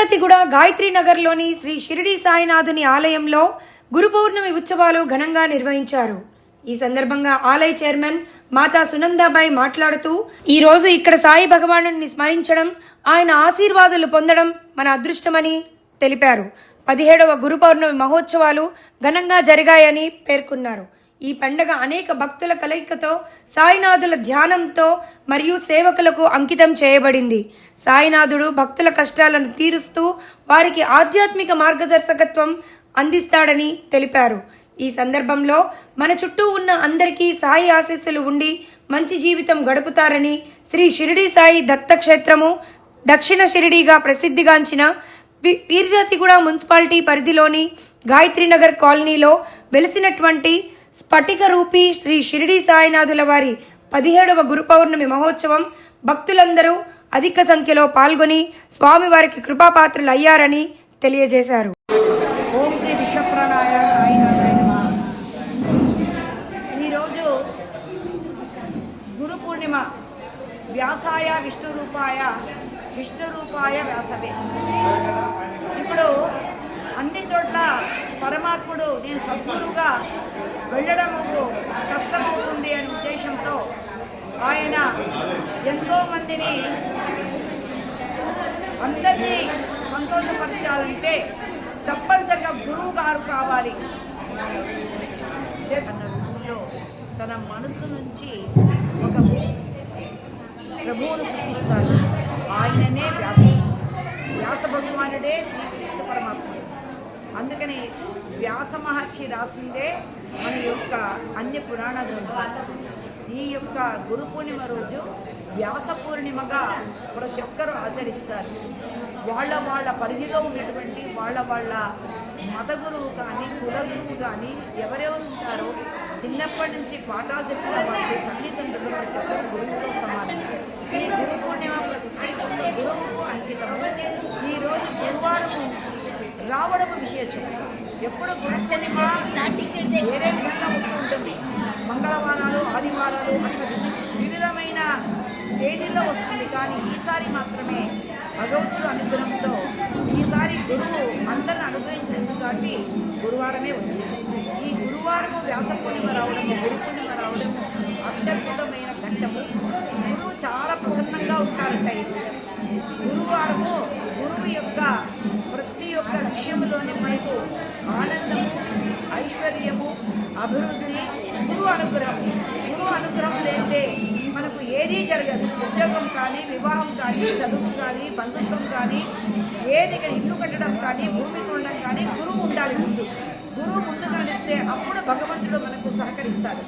పీర్జాతిగూడ గాయత్రి నగర్లోని శ్రీ షిరిడి సాయినాథుని ఆలయంలో గురు పౌర్ణమి ఉత్సవాలు ఘనంగా నిర్వహించారు. ఈ సందర్భంగా ఆలయ చైర్మన్ మాతా సునందాబాయి మాట్లాడుతూ ఈ రోజు ఇక్కడ సాయి భగవాను స్మరించడం ఆయన ఆశీర్వాదాలు పొందడం మన అదృష్టమని తెలిపారు. పదిహేడవ గురు పౌర్ణమి మహోత్సవాలు ఘనంగా జరిగాయని పేర్కొన్నారు. ఈ పండగ అనేక భక్తుల కలయికతో సాయినాథుల ధ్యానంతో మరియు సేవకులకు అంకితం చేయబడింది. సాయినాథుడు భక్తుల కష్టాలను తీరుస్తూ వారికి ఆధ్యాత్మిక మార్గదర్శకత్వం అందిస్తాడని తెలిపారు. ఈ సందర్భంలో మన చుట్టూ ఉన్న అందరికీ సాయి ఆశీస్సులు ఉండి మంచి జీవితం గడుపుతారని శ్రీ షిరిడి సాయి దత్తక్షేత్రము దక్షిణ షిరిడిగా ప్రసిద్ధిగాంచిన పి- పీర్జాతిగూడ మున్సిపాలిటీ పరిధిలోని గాయత్రీనగర్ కాలనీలో వెలిసినటువంటి స్ఫటిక రూపీ శ్రీ షిరిడి సాయినాథుల వారి పదిహేడవ గురు పౌర్ణమి మహోత్సవం. భక్తులందరూ అధిక సంఖ్యలో పాల్గొని స్వామివారికి కృపాపాత్రులు అయ్యారని తెలియజేశారు. ఓం శ్రీ విశ్వప్రాణాయ సాయినాథాయ ఈరోజు గురు పూర్ణిమ వ్యాసాయ విష్ణు రూపాయ విష్ణు రూపాయ వ్యాసవే. ఇప్పుడు పరమాత్ముడు నేను సద్గురుగా వెళ్ళడము కష్టమవుతుంది అనే ఉద్దేశంతో ఆయన ఎంతోమందిని అందరినీ సంతోషపరచాలంటే తప్పనిసరిగా గురువు గారు కావాలి. తన మనసు నుంచి ఒక ప్రభువును పుట్టిస్తాడు ఆయననే వ్యాస వ్యాస భగవానుడే శ్రీకృష్ణ పరమాత్ముడు. అందుకని వ్యాస మహర్షి రాసిందే మన యొక్క అన్య పురాణ గ్రంథం. ఈ యొక్క గురు పూర్ణిమ రోజు వ్యాస పూర్ణిమగా ప్రతి ఒక్కరూ ఆచరిస్తారు. వాళ్ళ వాళ్ళ పరిధిలో ఉన్నటువంటి వాళ్ళ వాళ్ళ మత గురువు కానీ కుల గురువు కానీ ఎవరెవరు ఉంటారో చిన్నప్పటి నుంచి పాఠాలు చెప్పిన వాళ్ళు తల్లిదండ్రులు ప్రతి ఒక్కరు గురువుతో సమానం. ఈ గురు పూర్ణిమ ప్రతి గురువుకు అంకితం. ఈరోజు గురువారం రావడం విశేషం. ఎప్పుడు గురు వేరే విధంగా వస్తూ ఉంటుంది. మంగళవారాలు ఆదివారాలు వివిధమైన తేదీల్లో వస్తుంది. కానీ ఈసారి మాత్రమే భగవంతుడు అనుగ్రహంతో ఈసారి గురువు అందరిని అనుగ్రహించినందుకు కాబట్టి గురువారమే వచ్చింది. ఈ గురువారము వ్యాస పూర్ణిమ రావడము గురు పూర్ణిమ విషయంలోని మనకు ఆనందము ఐశ్వర్యము అభివృద్ధి గురువు అనుగ్రహం గురువు అనుగ్రహం లేదే మనకు ఏదీ జరగదు. ఉద్యోగం కానీ వివాహం కానీ చదువు కానీ బంధుత్వం కానీ ఏది ఇల్లు కట్టడం కానీ భూమి ఉండడం కానీ గురువు ఉండాలి ముందు. గురువు ముందు నడిస్తే అప్పుడు భగవంతుడు మనకు సహకరిస్తాడు.